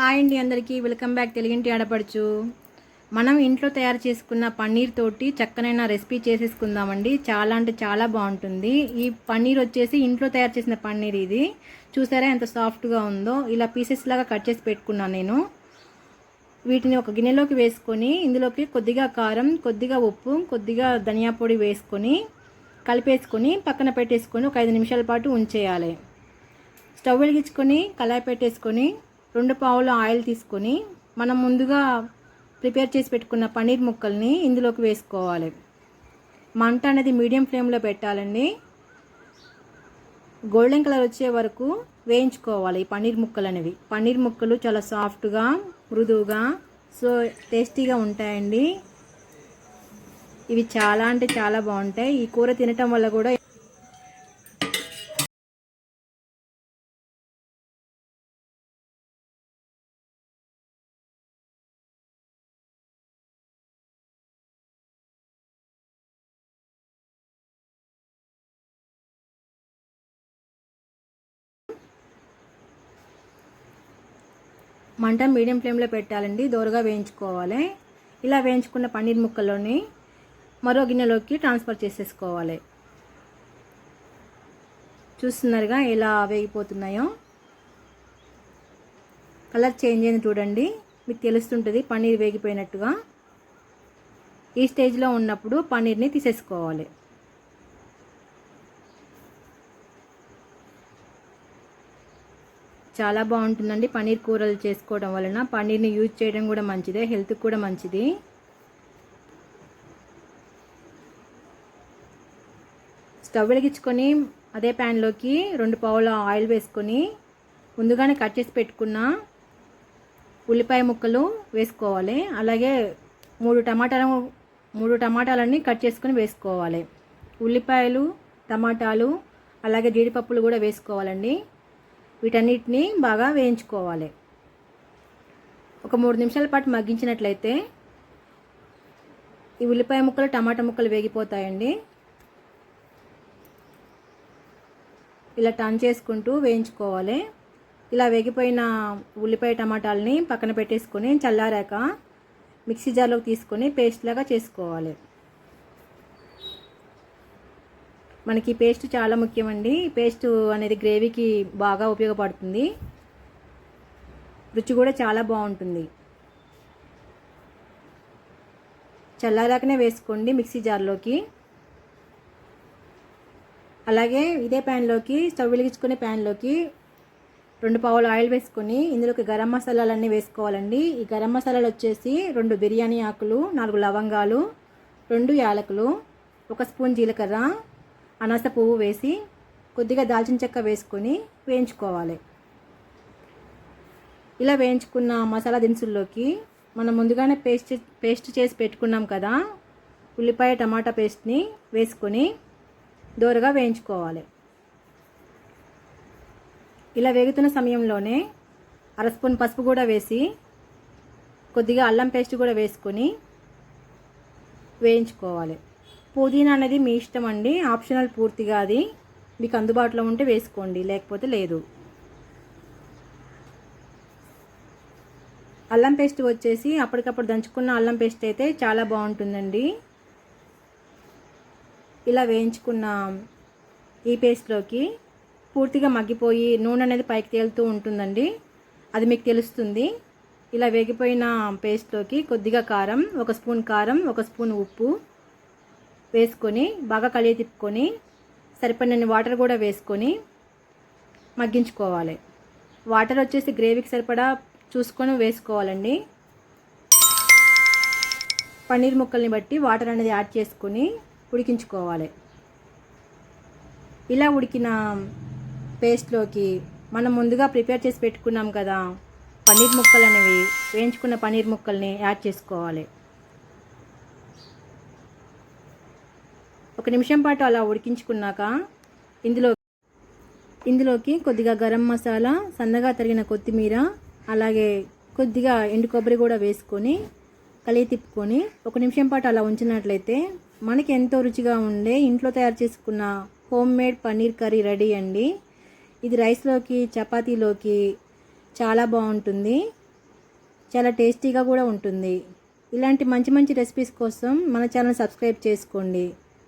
Hi అండి అందరికీ. Welcome back తెలుగింటి ఆడపడుచు. మనం ఇంట్లో తయారు చేసుకున్న పన్నీర్ తోటి చక్కనైన రెసిపీ చేసేసుకుందామండి. చాలా అంటే చాలా బాగుంటుంది. ఈ పన్నీర్ వచ్చేసి ఇంట్లో తయారు చేసిన పన్నీర్ ఇది. చూసారా ఎంత సాఫ్ట్గా ఉందో. ఇలా పీసెస్ లాగా కట్ చేసి పెట్టుకున్నాను నేను. వీటిని ఒక గిన్నెలోకి వేసుకొని ఇందులోకి కొద్దిగా కారం కొద్దిగా ఉప్పు కొద్దిగా ధనియా పొడి వేసుకొని కలిపేసుకొని పక్కన పెట్టేసుకొని ఒక ఐదు నిమిషాల పాటు ఉంచేయాలి. స్టవ్ వెలిగించుకొని కళాయి పెట్టేసుకొని రెండు పావులు ఆయిల్ తీసుకొని మనం ముందుగా ప్రిపేర్ చేసి పెట్టుకున్న పన్నీర్ ముక్కల్ని ఇందులోకి వేసుకోవాలి. మంట అనేది మీడియం ఫ్లేమ్లో పెట్టాలండి. గోల్డెన్ కలర్ వచ్చే వరకు వేయించుకోవాలి ఈ పన్నీర్ ముక్కలు అనేవి. పన్నీర్ ముక్కలు చాలా సాఫ్ట్గా మృదువుగా సో టేస్టీగా ఉంటాయండి. ఇవి చాలా అంటే చాలా బాగుంటాయి. ఈ కూర తినటం వల్ల కూడా మంట మీడియం ఫ్లేమ్లో పెట్టాలండి దోరగా వేయించుకోవాలి. ఇలా వేయించుకున్న పన్నీర్ ముక్కల్లోని మరో గిన్నెలోకి ట్రాన్స్ఫర్ చేసేసుకోవాలి. చూస్తున్నారుగా ఎలా వేగిపోతున్నాయో. కలర్ చేంజ్ అయింది చూడండి మీకు తెలుస్తుంటుంది పన్నీర్ వేగిపోయినట్టుగా. ఈ స్టేజ్లో ఉన్నప్పుడు పన్నీర్ని తీసేసుకోవాలి. చాలా బాగుంటుందండి. పన్నీర్ కూరలు చేసుకోవడం వలన పన్నీర్ని యూజ్ చేయడం కూడా మంచిదే. హెల్త్కి కూడా మంచిది. స్టవ్ వెలిగించుకొని అదే ప్యాన్లోకి రెండు పావుల ఆయిల్ వేసుకొని ముందుగానే కట్ చేసి పెట్టుకున్న ఉల్లిపాయ ముక్కలు వేసుకోవాలి. అలాగే మూడు టమాటాలు మూడు టమాటాలన్నీ కట్ చేసుకొని వేసుకోవాలి. ఉల్లిపాయలు టమాటాలు అలాగే జీడిపప్పులు కూడా వేసుకోవాలండి. వీటన్నిటిని బాగా వేయించుకోవాలి. ఒక మూడు నిమిషాల పాటు మగ్గించినట్లయితే ఈ ఉల్లిపాయ ముక్కలు టమాటా ముక్కలు వేగిపోతాయండి. ఇలా టర్న్ చేసుకుంటూ వేయించుకోవాలి. ఇలా వేగిపోయిన ఉల్లిపాయ టమాటాలని పక్కన పెట్టేసుకొని చల్లారాక మిక్సీ జార్లోకి తీసుకొని పేస్ట్ లాగా చేసుకోవాలి. మనకి పేస్ట్ చాలా ముఖ్యమండి. పేస్ట్ అనేది గ్రేవీకి బాగా ఉపయోగపడుతుంది. రుచి కూడా చాలా బాగుంటుంది. చల్లారాకనే వేసుకోండి మిక్సీ జార్లోకి. అలాగే ఇదే ప్యాన్లోకి స్టవ్ వెలిగించుకునే ప్యాన్లోకి రెండు పావులు ఆయిల్ వేసుకొని ఇందులోకి గరం మసాలాలన్నీ వేసుకోవాలండి. ఈ గరం మసాలాలు వచ్చేసి రెండు బిర్యానీ ఆకులు నాలుగు లవంగాలు రెండు యాలకులు ఒక స్పూన్ జీలకర్ర అనాస పువ్వు వేసి కొద్దిగా దాల్చిన చెక్క వేసుకొని వేయించుకోవాలి. ఇలా వేయించుకున్న మసాలా దినుసుల్లోకి మనం ముందుగానే పేస్ట్ పేస్ట్ చేసి పెట్టుకున్నాం కదా ఉల్లిపాయ టమాటా పేస్ట్ని వేసుకొని దోరగా వేయించుకోవాలి. ఇలా వేగుతున్న సమయంలోనే అర స్పూన్ పసుపు కూడా వేసి కొద్దిగా అల్లం పేస్ట్ కూడా వేసుకొని వేయించుకోవాలి. పుదీనా అనేది మీ ఇష్టం అండి. ఆప్షనల్ పూర్తిగా అది. మీకు అందుబాటులో ఉంటే వేసుకోండి. లేకపోతే లేదు. అల్లం పేస్ట్ వచ్చేసి అప్పటికప్పుడు దంచుకున్న అల్లం పేస్ట్ అయితే చాలా బాగుంటుందండి. ఇలా వేయించుకున్న ఈ పేస్ట్లోకి పూర్తిగా మగ్గిపోయి నూనె అనేది పైకి తేలుతూ ఉంటుందండి. అది మీకు తెలుస్తుంది. ఇలా వేగిపోయిన పేస్ట్లోకి కొద్దిగా కారం ఒక స్పూన్ కారం ఒక స్పూన్ ఉప్పు వేసుకొని బాగా కలియ తిప్పుకొని సరిపడినన్ని వాటర్ కూడా వేసుకొని మగ్గించుకోవాలి. వాటర్ వచ్చేసి గ్రేవీకి సరిపడా చూసుకొని వేసుకోవాలండి. పన్నీర్ ముక్కల్ని బట్టి వాటర్ అనేది యాడ్ చేసుకొని ఉడికించుకోవాలి. ఇలా ఉడికిన పేస్ట్లోకి మనం ముందుగా ప్రిపేర్ చేసి పెట్టుకున్నాం కదా పన్నీర్ ముక్కలు అనేవి వేయించుకున్న పన్నీర్ ముక్కల్ని యాడ్ చేసుకోవాలి. ఒక నిమిషం పాటు అలా ఉడికించుకున్నాక ఇందులో ఇందులోకి కొద్దిగా గరం మసాలా సన్నగా తరిగిన కొత్తిమీర అలాగే కొద్దిగా ఎండు కొబ్బరి కూడా వేసుకొని కలిగి తిప్పుకొని ఒక నిమిషం పాటు అలా ఉంచినట్లయితే మనకి ఎంతో రుచిగా ఉండే ఇంట్లో తయారు చేసుకున్న home made paneer curry ready అండి. ఇది రైస్లోకి చపాతీలోకి చాలా బాగుంటుంది. చాలా టేస్టీగా కూడా ఉంటుంది. ఇలాంటి మంచి మంచి రెసిపీస్ కోసం మన ఛానల్ సబ్స్క్రైబ్ చేసుకోండి.